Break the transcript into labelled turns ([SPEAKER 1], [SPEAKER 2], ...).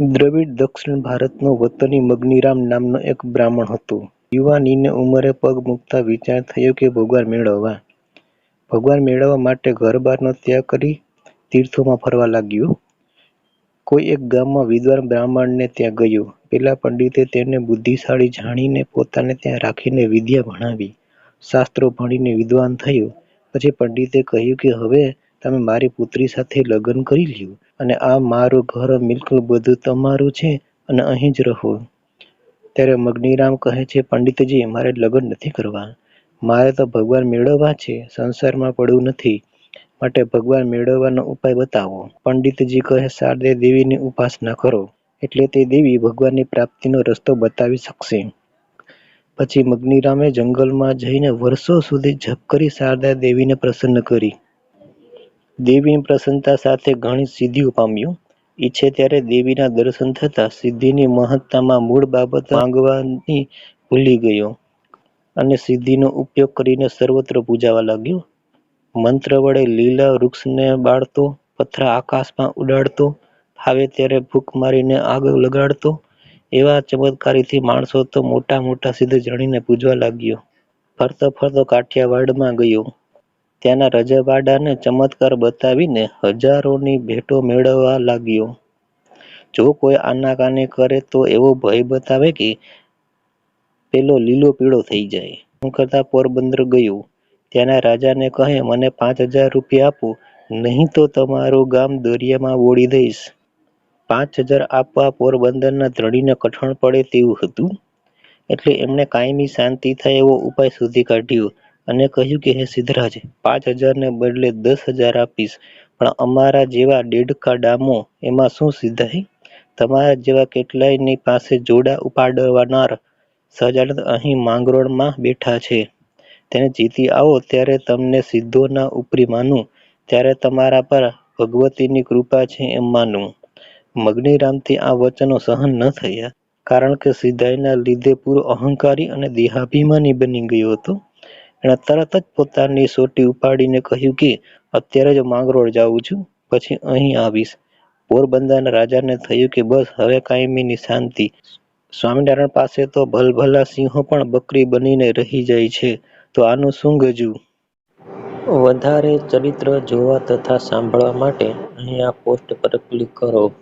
[SPEAKER 1] દ્રવિડ દક્ષિણ ભારતનો વતની મગનીરામ નામનો એક બ્રાહ્મણ હતો. યુવાનીને ઉંમરે પગ મૂકતા વિચાર થયો કે ભગવાન મેળવવા. ભગવાન મેળવવા માટે ઘરબારનો ત્યાગ કરી તીર્થોમાં ફરવા લાગ્યો. કોઈ એક ગામમાં વિદ્વાન બ્રાહ્મણને ત્યાં ગયો. પેલા પંડિતે તેને બુદ્ધિશાળી જાણીને પોતાને ત્યાં રાખીને વિદ્યા ભણાવી. શાસ્ત્રો ભણીને વિદ્વાન થયો. પછી પંડિતે કહ્યું કે હવે તમે મારી પુત્રી સાથે લગ્ન કરી લ્યો અને આ મારું ઘર મિલકત બધું તમારું છે અને અહીં જ રહો. ત્યારે મગનીરામ કહે છે, પંડિતજી, મારે લગ્ન નથી કરવા. મારે તો ભગવાન મેળવવા છે, સંસારમાં પડવું નથી. માટે ભગવાન મેળવવાનો ઉપાય બતાવો. પંડિતજી કહે, શારદે દેવીની ઉપાસના કરો. એટલે તે દેવી ભગવાનની પ્રાપ્તિનો રસ્તો બતાવી શકશે. પછી મગનીરામે જંગલમાં જઈને વર્ષો સુધી જપ કરી શારદા દેવીને પ્રસન્ન કરી. દેવીની પ્રસન્નતા સાથે ઘણી સિદ્ધિઓ પામ્યું ઈચ્છે ત્યારે દેવીના દર્શન થતા સિદ્ધિની મહત્તામાં મૂળ બાબત માંગવાની ભૂલી ગયો અને સિદ્ધિનો ઉપયોગ કરીને સર્વત્ર પૂજાવા લાગ્યો. મંત્ર વડે લીલા વૃક્ષને બાળતો, પથરા આકાશમાં ઉડાડતો, ફાવે ત્યારે ભૂખ મારીને આગ લગાડતો. એવા ચમત્કારીથી માણસો તો મોટા મોટા સિદ્ધ જણીને પૂજવા લાગ્યો. ફરતો ફરતો કાઠિયાવાડમાં ગયો. ત્યાંના રજવાડાને ચમત્કાર બતાવીને હજારોની ભેટો મેળવવા લાગ્યો. જો કોઈ આનાકાની કરે તો એવો ભય બતાવે કે પેલો લીલો પીળો થઈ જાય. હું કરતા પોરબંદર ગયો. ત્યાંના રાજાને કહે, મને પાંચ હજાર રૂપિયા આપો, નહીં તો તમારું ગામ દરિયામાં ઓળી દઈશ. પાંચ હજાર આપવા પોરબંદરના ધણીને કઠણ પડે તેવું હતું. એટલે એમણે કાયમી શાંતિ થાય એવો ઉપાય શોધી કાઢ્યો અને કહ્યું કે, હે સિદ્ધરાજ, પાંચ હજારને બદલે દસ હજાર આપીશ, પણ અમારા જેવા દેડકા ડામો એમાં શું સિદ્ધાય? તમારા જેવા કેટલાયની પાસે જોડા ઉપાડવાનાર સહજાનંદ અહીં માંગરોળમાં બેઠા છે. તેને જીતી આવો, ત્યારે તમને સિદ્ધોના ઉપરી માનું, ત્યારે તમારા પર ભગવતીની કૃપા છે એમ માનું. મગનીરામથી આ વચનો સહન ન થયા. કારણ કે સિદ્ધાઈના લીધે પૂરો અહંકારી અને દેહાભિમાની બની ગયો હતો. એણે તરત જ પોતાની સોટી ઉપાડીને કહ્યું કે, અત્યારે જ માંગરોળ જાઉં છું, પછી અહીં આવીશ. પોરબંદરના રાજાને થયું કે, બસ, હવે કાયમીની શાંતિ. સ્વામિનારાયણ પાસે તો ભલભલા સિંહો પણ બકરી બનીને રહી જાય છે, તો આનું શું ગજું? વધારે ચરિત્ર જોવા તથા સાંભળવા માટે અહીં આ પોસ્ટ પર ક્લિક કરો.